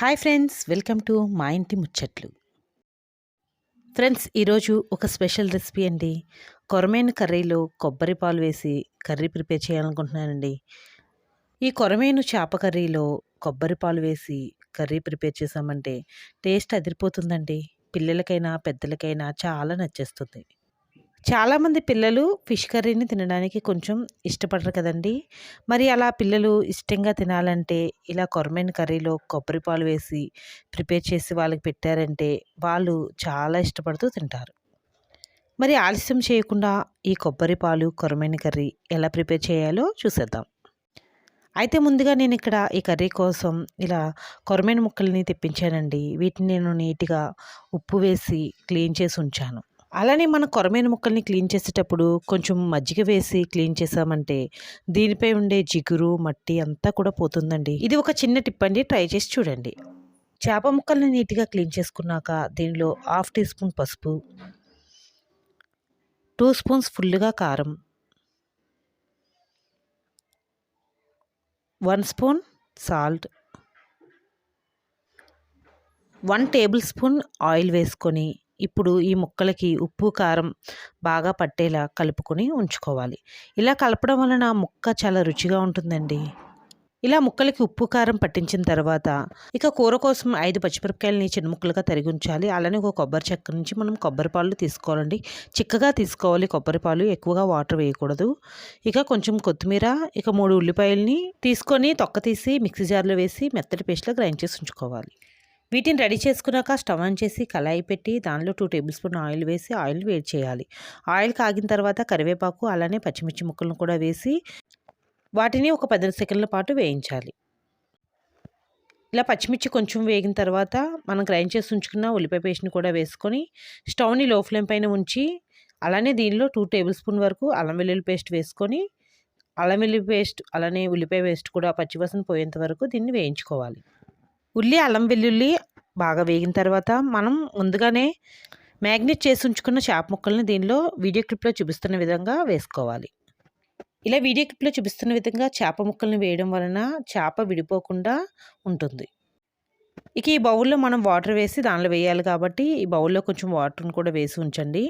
Hi friends welcome to మా ఇంటి ముచ్చట్లు. ఫ్రెండ్స్ ఈరోజు ఒక స్పెషల్ రెసిపీ అండి. కొరమేను కర్రీలో కొబ్బరి పాలు వేసి కర్రీ ప్రిపేర్ చేయాలనుకుంటున్నానండి. ఈ కొరమేను చేప కర్రీలో కొబ్బరి పాలు వేసి కర్రీ ప్రిపేర్ చేసామంటే టేస్ట్ అదిరిపోతుందండి. పిల్లలకైనా పెద్దలకైనా చాలా నచ్చేస్తుంది. చాలామంది పిల్లలు ఫిష్ కర్రీని తినడానికి కొంచెం ఇష్టపడరు కదండి. మరి అలా పిల్లలు ఇష్టంగా తినాలంటే ఇలా కొరమైన కర్రీలో కొబ్బరి పాలు వేసి ప్రిపేర్ చేసి వాళ్ళకి పెట్టారంటే వాళ్ళు చాలా ఇష్టపడుతూ తింటారు. మరి ఆలస్యం చేయకుండా ఈ కొబ్బరి పాలు కొరమైన కర్రీ ఎలా ప్రిపేర్ చేయాలో చూసేద్దాం. అయితే ముందుగా నేను ఇక్కడ ఈ కర్రీ కోసం ఇలా కొరమైన ముక్కల్ని తెప్పించానండి. వీటిని నేను నీట్గా ఉప్పు వేసి క్లీన్ చేసి ఉంచాను. అలానే మన కొరమైన ముక్కల్ని క్లీన్ చేసేటప్పుడు కొంచెం మజ్జిగ వేసి క్లీన్ చేసామంటే దీనిపై ఉండే జిగురు మట్టి అంతా కూడా పోతుందండి. ఇది ఒక చిన్న టిప్ అండి. ట్రై చేసి చూడండి. చేప ముక్కల్ని నీట్గా క్లీన్ చేసుకున్నాక దీనిలో హాఫ్ టీ స్పూన్ పసుపు టూ స్పూన్స్ ఫుల్గా కారం one spoon salt one tablespoon oil వేసుకొని ఇప్పుడు ఈ ముక్కలకి ఉప్పు కారం బాగా పట్టేలా కలుపుకొని ఉంచుకోవాలి. ఇలా కలపడం వలన ముక్క చాలా రుచిగా ఉంటుందండి. ఇలా ముక్కలకి ఉప్పు కారం పట్టించిన తర్వాత ఇక కూర కోసం ఐదు పచ్చిమిరపకాయలని చిన్న ముక్కలుగా తరిగి ఉంచాలి. అలానే ఒక కొబ్బరి చెక్క నుంచి మనం కొబ్బరి పాలు తీసుకోవాలండి. చిక్కగా తీసుకోవాలి కొబ్బరి పాలు. ఎక్కువగా వాటర్ వేయకూడదు. ఇక కొంచెం కొత్తిమీర ఇక మూడు ఉల్లిపాయలని తీసుకొని తొక్క తీసి మిక్సీ జార్లో వేసి మెత్తటి పేస్ట్లో గ్రైండ్ చేసి ఉంచుకోవాలి. వీటిని రెడీ చేసుకున్నాక స్టవ్ ఆన్ చేసి కళాయి పెట్టి దానిలో టూ టేబుల్ స్పూన్ ఆయిల్ వేసి ఆయిల్ వేడి చేయాలి. ఆయిల్ కాగిన తర్వాత కరివేపాకు అలానే పచ్చిమిర్చి ముక్కలను కూడా వేసి వాటిని ఒక పది సెకండ్ల పాటు వేయించాలి. ఇలా పచ్చిమిర్చి కొంచెం వేగిన తర్వాత మనం గ్రైండ్ చేసి ఉంచుకున్న ఉల్లిపాయ పేస్ట్ని కూడా వేసుకొని స్టవ్ని లో ఫ్లేమ్ పైన ఉంచి అలానే దీనిలో టూ టేబుల్ స్పూన్ వరకు అల్లం వెల్లుల్లి పేస్ట్ వేసుకొని అల్లం వెల్లుల్లి పేస్ట్ అలానే ఉల్లిపాయ పేస్ట్ కూడా పచ్చివాసన పోయేంత వరకు దీన్ని వేయించుకోవాలి. ఉల్లి అల్లం వెల్లుల్లి బాగా వేగిన తర్వాత మనం ముందుగానే మ్యాగ్నెట్ చేసి ఉంచుకున్న చేప ముక్కల్ని దీనిలో వీడియో క్లిప్లో చూపిస్తున్న విధంగా వేసుకోవాలి. ఇలా వీడియో క్లిప్లో చూపిస్తున్న విధంగా చేప ముక్కల్ని వేయడం వలన చేప విడిపోకుండా ఉంటుంది. ఇక ఈ బౌల్లో మనం వాటర్ వేసి దానిలో వేయాలి కాబట్టి ఈ బౌల్లో కొంచెం వాటర్ని కూడా వేసి ఉంచండి.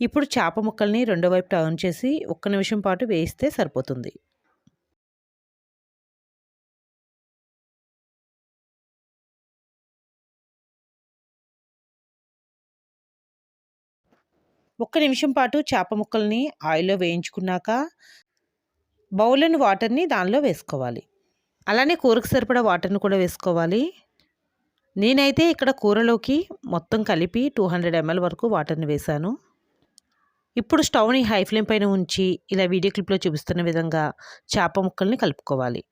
ఇప్పుడు చేప ముక్కల్ని రెండో వైపు టర్న్ చేసి ఒక్క నిమిషం పాటు వేస్తే సరిపోతుంది. ఒక్క నిమిషం పాటు చేప ముక్కల్ని ఆయిల్లో వేయించుకున్నాక బౌల్లోని వాటర్ని దానిలో వేసుకోవాలి. అలానే కూరకు సరిపడా వాటర్ని కూడా వేసుకోవాలి. నేనైతే ఇక్కడ కూరలోకి మొత్తం కలిపి టూ హండ్రెడ్ ఎంఎల్ వరకు వాటర్ని వేశాను. ఇప్పుడు స్టవ్ని హై ఫ్లేమ్ పైన ఉంచి ఇలా వీడియో క్లిప్లో చూపిస్తున్న విధంగా చేప ముక్కల్ని కలుపుకోవాలి.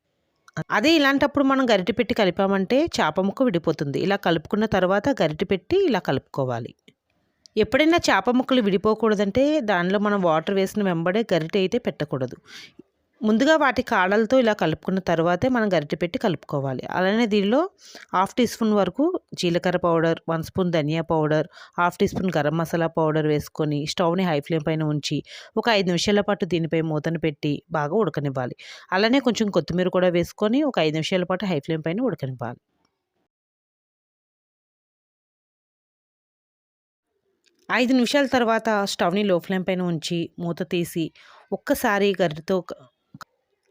అదే ఇలాంటప్పుడు మనం గరిటె పెట్టి కలిపామంటే చేప ముక్క విడిపోతుంది. ఇలా కలుపుకున్న తర్వాత గరిటె పెట్టి ఇలా కలుపుకోవాలి. ఎప్పుడైనా చేప ముక్కలు విడిపోకూడదంటే దానిలో మనం వాటర్ వేసిన వెంబడే గరిటె అయితే పెట్టకూడదు. ముందుగా వాటి కాడలతో ఇలా కలుపుకున్న తర్వాతే మనం గరిటె పెట్టి కలుపుకోవాలి. అలానే దీనిలో హాఫ్ టీ స్పూన్ వరకు జీలకర్ర పౌడర్ వన్ స్పూన్ ధనియా powder half teaspoon garam masala powder వేసుకొని స్టవ్ని హై ఫ్లేమ్ పైన ఉంచి ఒక ఐదు నిమిషాల పాటు దీనిపై మూతను పెట్టి బాగా ఉడకనివ్వాలి. అలానే కొంచెం కొత్తిమీర కూడా వేసుకొని ఒక ఐదు నిమిషాల పాటు హై ఫ్లేమ్ పైన ఉడకనివ్వాలి. ఐదు నిమిషాల తర్వాత స్టవ్ని లో ఫ్లేమ్ పైన ఉంచి మూత తీసి ఒక్కసారి గరిటతో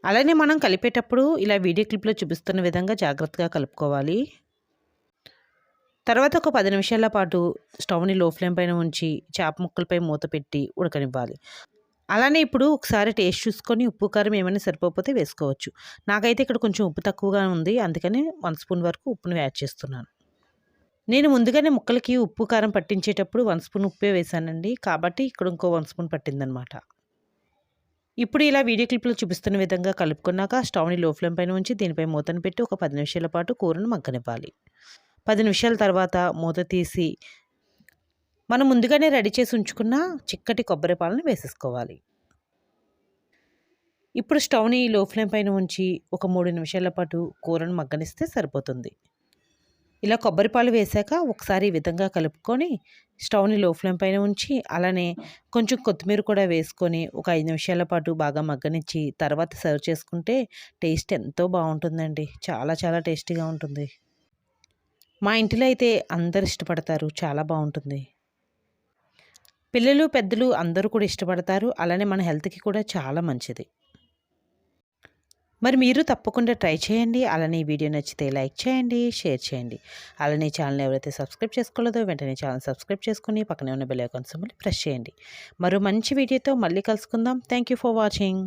అలానే మనం కలిపేటప్పుడు ఇలా వీడియో క్లిప్లో చూపిస్తున్న విధంగా జాగ్రత్తగా కలుపుకోవాలి. తర్వాత ఒక పది నిమిషాల పాటు స్టవ్ని లో ఫ్లేమ్ పైన ఉంచి చేప ముక్కలపై మూత పెట్టి ఉడకనివ్వాలి. అలానే ఇప్పుడు ఒకసారి టేస్ట్ చూసుకొని ఉప్పు కారం ఏమైనా సరిపోతే వేసుకోవచ్చు. నాకైతే ఇక్కడ కొంచెం ఉప్పు తక్కువగా ఉంది. అందుకని వన్ స్పూన్ వరకు ఉప్పును యాడ్ చేస్తున్నాను. నేను ముందుగానే ముక్కలకి ఉప్పు కారం పట్టించేటప్పుడు వన్ స్పూన్ ఉప్పే వేసానండి. కాబట్టి ఇక్కడ ఇంకో వన్ స్పూన్ పట్టిందనమాట. ఇప్పుడు ఇలా వీడియో క్లిప్లో చూపిస్తున్న విధంగా కలుపుకున్నాక స్టవ్ని లో ఫ్లేమ్ పైన ఉంచి దీనిపై మూతను పెట్టి ఒక పది నిమిషాల పాటు కూరను మగ్గనివ్వాలి. పది నిమిషాల తర్వాత మూత తీసి మనం ముందుగానే రెడీ చేసి ఉంచుకున్న చిక్కటి కొబ్బరి పాలను వేసేసుకోవాలి. ఇప్పుడు స్టవ్ని లో ఫ్లేమ్ పైన ఉంచి ఒక మూడు నిమిషాల పాటు కూరను మగ్గనిస్తే సరిపోతుంది. ఇలా కొబ్బరిపాలు వేశాక వేసాక ఒకసారి ఈ విధంగా కలుపుకొని స్టవ్ని లో ఫ్లేమ్ పైన ఉంచి అలానే కొంచెం కొత్తిమీర కూడా వేసుకొని ఒక ఐదు నిమిషాల పాటు బాగా మగ్గనిచ్చి తర్వాత సర్వ్ చేసుకుంటే టేస్ట్ ఎంతో బాగుంటుందండి. చాలా చాలా టేస్టీగా ఉంటుంది. మా ఇంటిలో అయితే అందరు ఇష్టపడతారు. చాలా బాగుంటుంది. పిల్లలు పెద్దలు అందరూ కూడా ఇష్టపడతారు. అలానే మన హెల్త్కి కూడా చాలా మంచిది. మరి మీరు తప్పకుండా ట్రై చేయండి. అలానే ఈ వీడియో నచ్చితే లైక్ చేయండి షేర్ చేయండి. అలానే ఛానల్ ఎవరైతే సబ్స్క్రైబ్ చేసుకోలేదో వెంటనే ఛానల్ సబ్స్క్రైబ్ చేసుకుని పక్కనే ఉన్న బెల్ ఐకాన్ సింబల్ ప్రెస్ చేయండి. మరో మంచి వీడియోతో మళ్ళీ కలుసుకుందాం. Thank you for watching.